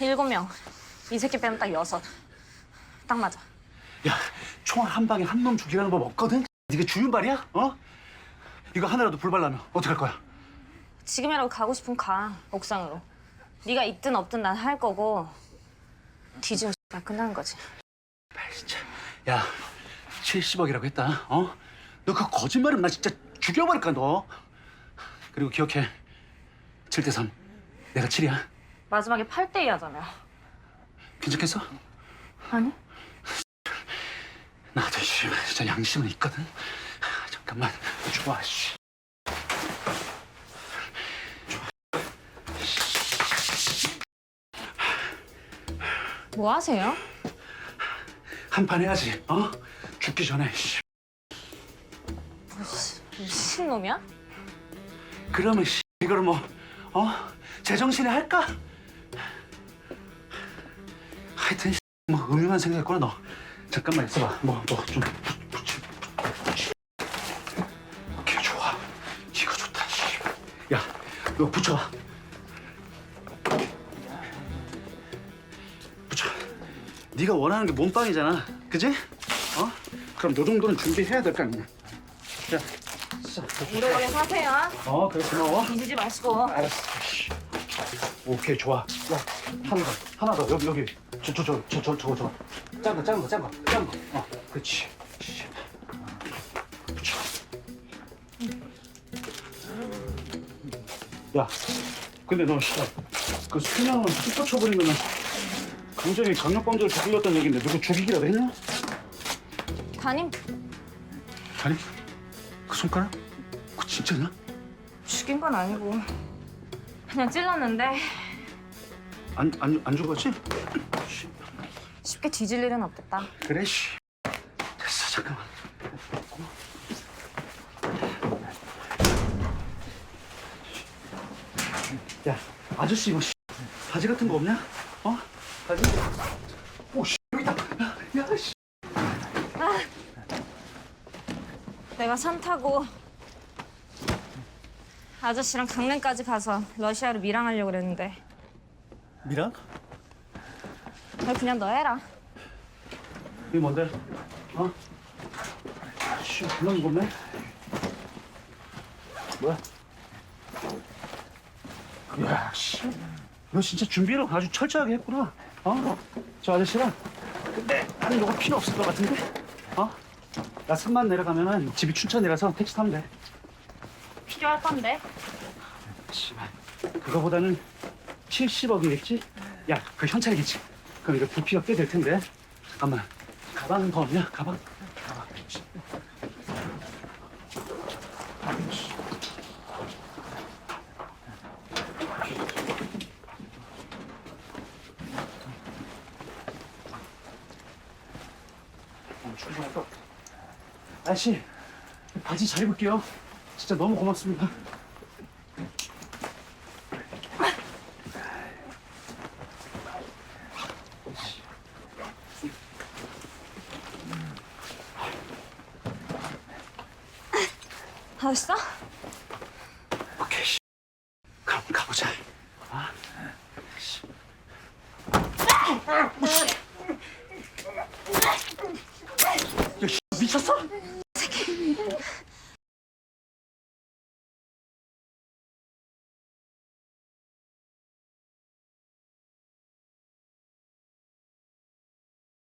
일곱 명. 이 새끼 빼면 딱 여섯. 딱 맞아. 야, 총알 한 방에 한 놈 죽이라는 법 없거든? 네가 주윤발이야? 어? 이거 하나라도 불발라면 어떡할 거야? 지금이라도 가고 싶으면 가. 옥상으로. 네가 있든 없든 난 할 거고 뒤지면 다 끝나는 거지. 아이, 진짜. 야, 70억이라고 했다. 어? 너 그 거짓말은 나 진짜 죽여버릴 거야, 너. 그리고 기억해. 7대 3. 내가 7이야. 마지막에 8대 2 하자며. 괜찮겠어? 아니? 나도 씨, 진짜 양심은 있거든. 아, 잠깐만. 좋아, 씨. 뭐 하세요? 한 판 해야지. 어? 죽기 전에. 씨. 미친놈이야? 그러면 씨, 이거를 뭐 어? 제정신에 할까? 하여튼 씨, 뭐 음흉한 생각했구나 너. 잠깐만 있어봐. 뭐 뭐 좀. 오케이 좋아. 이거 좋다. 씨. 야, 이거 붙여봐. 붙여. 네가 원하는 게 몸빵이잖아. 그지? 어? 그럼 요 정도는 준비해야 될 거 아니냐. 자, 자, 오래 걸려 사세요. 어, 그래 고마워. 뒤지지 마시고. 알았어. 씨. 오케이 좋아. 야 하나 더 하나 더 여기 여기 저 저 저 저 저 저거 저거 작은 거 작은 거 작은 거 작은 거. 어 그렇지. 야 근데 너 씨, 그 수명은 툭 쳐버리면은 강정이 강력범죄를 저질렀다는 얘기인데 누구 죽이기라도 했냐? 담임 아니 그 손가락? 그거 진짜냐? 죽인 건 아니고 그냥 찔렀는데 안 안 안 죽었지? 씨. 쉽게 뒤질 일은 없겠다. 그래 씨. 됐어 잠깐만. 야 아저씨 이거 씨, 바지 같은 거 없냐? 어? 바지? 오 씨 여기 있다. 야, 야 씨. 내가 산 타고 아저씨랑 강릉까지 가서 러시아로 밀항하려고 그랬는데 미랑? 너 그냥 너 해라. 이게 뭔데? 어? 씨, 불렁 입었네. 뭐야? 야, 씨. 너 진짜 준비를 아주 철저하게 했구나. 어? 저 아저씨랑. 근데 나는 이거 필요 없을 것 같은데? 어? 나 산만 내려가면은 집이 춘천이라서 택시 타면 돼. 필요할 건데. 씨발. 그거보다는 70억이겠지? 야, 그 현찰이겠지? 그럼 이거 부피가 꽤 될 텐데. 잠깐만. 가방은 더 없냐? 가방? 가방. 씨. 어, 충분할. 아저씨, 바지 잘 입을게요. 진짜 너무 고맙습니다. 다 됐어? 오케이. 씨. 그럼 가보자.